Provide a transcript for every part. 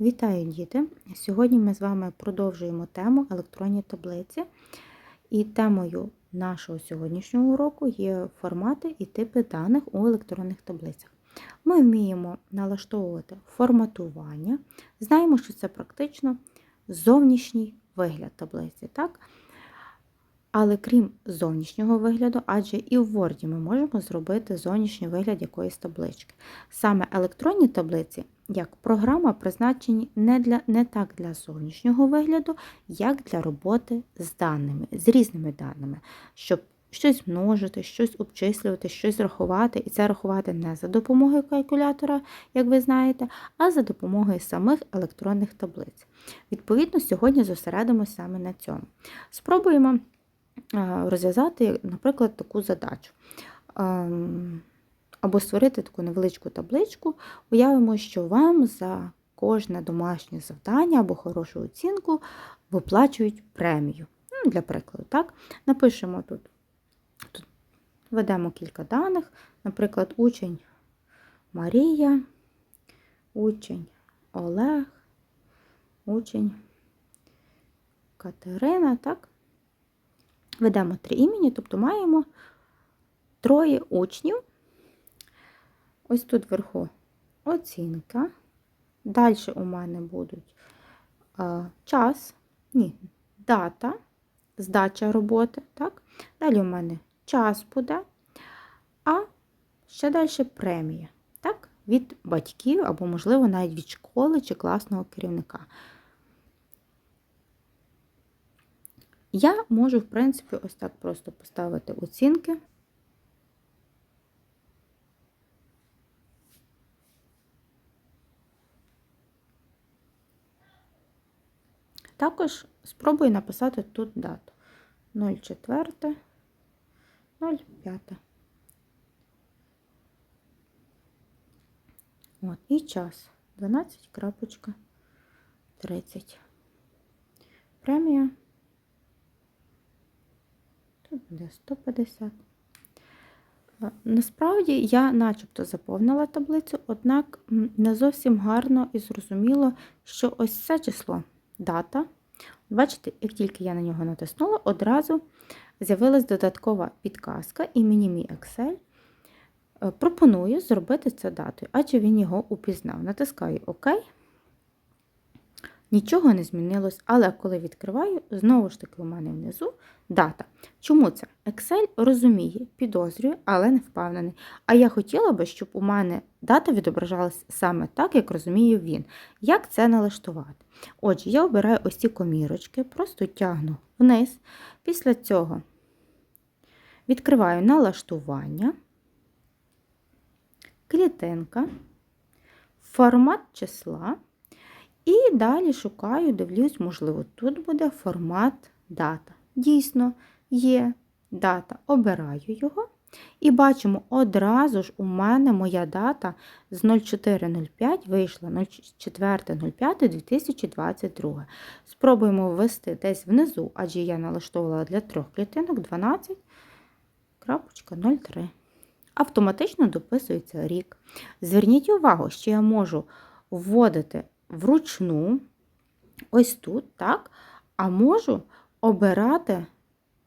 Вітаю, діти! Сьогодні ми з вами продовжуємо тему електронні таблиці. І темою нашого сьогоднішнього уроку є формати і типи даних у електронних таблицях. Ми вміємо налаштовувати форматування, знаємо, що це практично зовнішній вигляд таблиці. так? Але крім зовнішнього вигляду, адже і в Word ми можемо зробити зовнішній вигляд якоїсь таблички. Саме електронні таблиці, як програма, призначені не, для, не так для зовнішнього вигляду, як для роботи з даними, з різними даними, щоб щось множити, щось обчислювати, щось рахувати. І це рахувати не за допомогою калькулятора, як ви знаєте, а за допомогою самих електронних таблиць. Відповідно, сьогодні зосередимося саме на цьому. Спробуємо розв'язати, наприклад, таку задачу. Або створити таку невеличку табличку, уявимо, що вам за кожне домашнє завдання або хорошу оцінку виплачують премію. Ну, Для прикладу, так? Напишемо тут, тут введемо кілька даних, наприклад, учень Марія, учень Олег, учень Катерина, так? Ведемо три імені, тобто маємо троє учнів. Ось тут вверху оцінка. Далі у мене будуть а, час, ні, дата, здача роботи. так? Далі у мене час буде, а ще далі премія. так? Від батьків або, можливо, навіть від школи чи класного керівника. Я можу, в принципі, ось так просто поставити оцінки. Також спробую написати тут дату 04, 05. От, і час 12.30. Премія буде 150. Насправді я начебто заповнила таблицю, однак не зовсім гарно і зрозуміло, що ось це число дата. Бачите, як тільки я на нього натиснула, одразу з'явилась додаткова підказка, і мені мій Excel е, пропонує зробити це датою, адже він його упізнав. Натискаю ОК. Нічого не змінилось, але коли відкриваю, знову ж таки, у мене внизу дата. Чому це? Excel розуміє, підозрює, але не впевнений. А я хотіла би, щоб у мене дата відображалась саме так, як розуміє він. Як це налаштувати? Отже, я обираю ось ці комірочки, просто тягну вниз. Після цього відкриваю налаштування, клітинка, формат числа. І далі шукаю, дивлюсь, можливо, тут буде формат дата. Дійсно, є дата, обираю його. І бачимо, одразу ж у мене моя дата з 04.05 вийшла 04.05.2022. Спробуємо ввести десь внизу, адже я налаштовувала для трьох клітинок 12.03. Автоматично дописується рік. Зверніть увагу, що я можу вводити вручну, ось тут, так, а можу обирати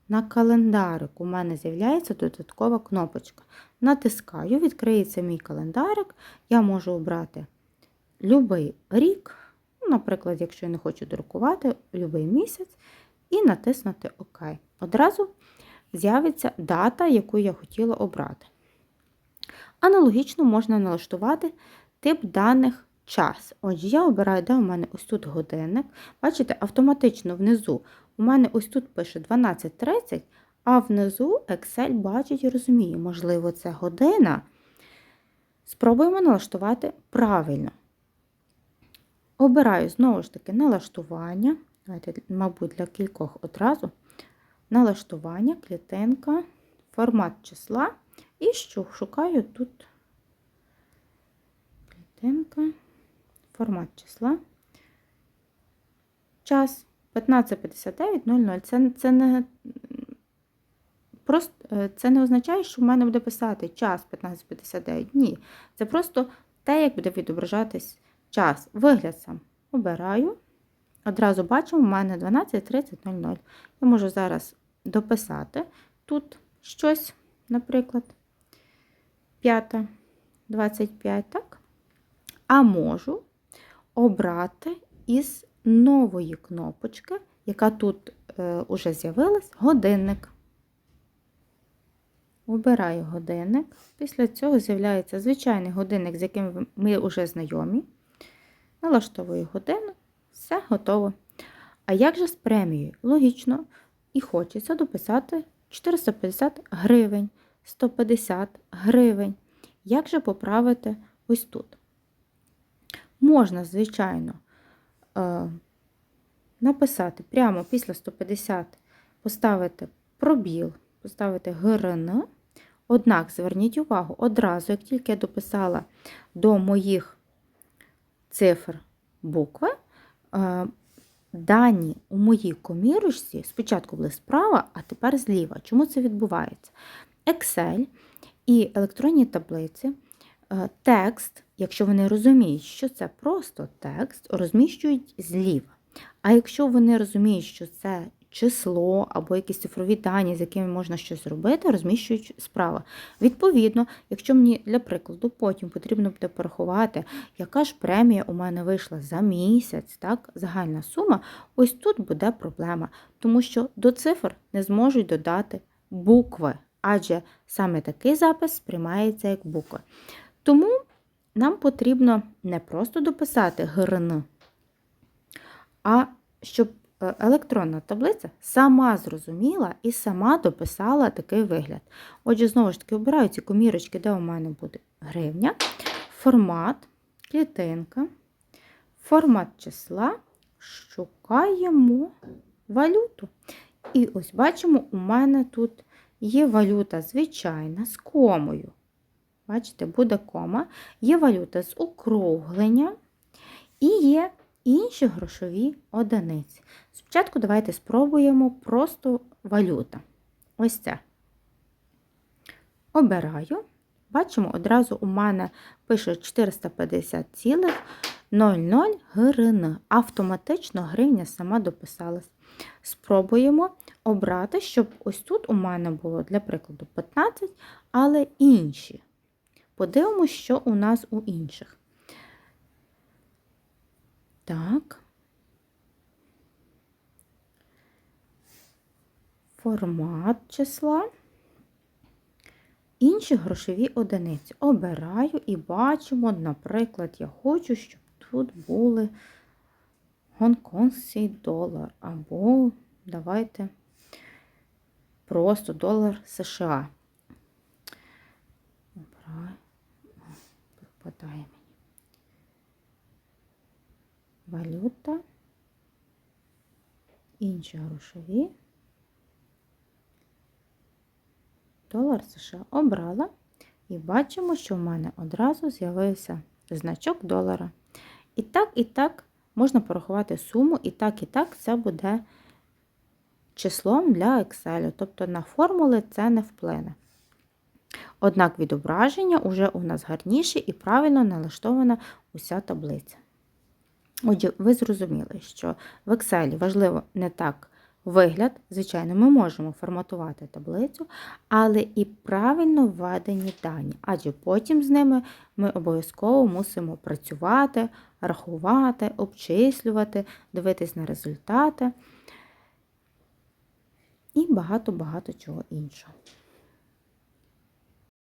на календарик. У мене з'являється додаткова кнопочка. Натискаю, відкриється мій календарик. Я можу обрати будь-який рік, ну, наприклад, якщо я не хочу друкувати, будь-який місяць, і натиснути ОК. Одразу з'явиться дата, яку я хотіла обрати. Аналогічно можна налаштувати тип даних час. Отже, я обираю, де у мене ось тут годинник. Бачите, автоматично внизу у мене ось тут пише 12.30, а внизу Excel бачить і розуміє, можливо, це година. Спробуємо налаштувати правильно. Обираю знову ж таки налаштування. Давайте, мабуть, для кількох одразу. Налаштування, клітинка, формат числа. І що шукаю тут клітинка формат числа. Час 15.59.00. Це це не просто е, це не означає, що в мене буде писати час 15.59. Ні. Це просто те, як буде відображатись час. Вигляд сам обираю. Одразу бачимо, у мене 12.30.00. Я можу зараз дописати тут щось, наприклад, 5.25, так? А можу обрати із нової кнопочки, яка тут е, уже з'явилась, годинник. Обираю годинник. Після цього з'являється звичайний годинник, з яким ми вже знайомі. Налаштовую годину, все готово. А як же з премією? Логічно, і хочеться дописати 450 гривень, 150 гривень. Як же поправити ось тут? Можна, звичайно, е, написати прямо після 150 поставити пробіл, поставити ГРН. Однак, зверніть увагу, одразу, як тільки я дописала до моїх цифр букви, е, дані у моїй комірочці спочатку були справа, а тепер зліва. Чому це відбувається? Excel і електронні таблиці, е, текст, якщо вони розуміють, що це просто текст, розміщують зліва. А якщо вони розуміють, що це число або якісь цифрові дані, з якими можна щось зробити, розміщують справа. Відповідно, якщо мені, для прикладу, потім потрібно буде порахувати, яка ж премія у мене вийшла за місяць, так, загальна сума, ось тут буде проблема, тому що до цифр не зможуть додати букви, адже саме такий запис сприймається як букви. Тому нам потрібно не просто дописати ГРН, а щоб е, електронна таблиця сама зрозуміла і сама дописала такий вигляд. Отже, знову ж таки, обираю ці комірочки, де у мене буде гривня, формат, клітинка, формат числа, шукаємо валюту. І ось бачимо, у мене тут є валюта звичайна з комою. Бачите, буде кома, є валюта з округлення і є інші грошові одиниці. Спочатку давайте спробуємо просто валюта. Ось це. Обираю. Бачимо, одразу у мене пише 450,00 гривень. Автоматично гривня сама дописалась. Спробуємо обрати, щоб ось тут у мене було, для прикладу, 15, але інші. Подивимося, що у нас у інших. Так. Формат числа. Інші грошові одиниці. Обираю і бачимо, наприклад, я хочу, щоб тут були гонконгський долар. Або давайте просто долар США. Обираю, пропадає валюта, інші грошові. Долар США обрала і бачимо, що в мене одразу з'явився значок долара. І так, і так можна порахувати суму, і так, і так це буде числом для Excel. Тобто на формули це не вплине. Однак відображення вже у нас гарніше і правильно налаштована уся таблиця. Отже, ви зрозуміли, що в Excel важливо не так вигляд, звичайно, ми можемо форматувати таблицю, але і правильно введені дані, адже потім з ними ми обов'язково мусимо працювати, рахувати, обчислювати, дивитись на результати і багато-багато чого іншого.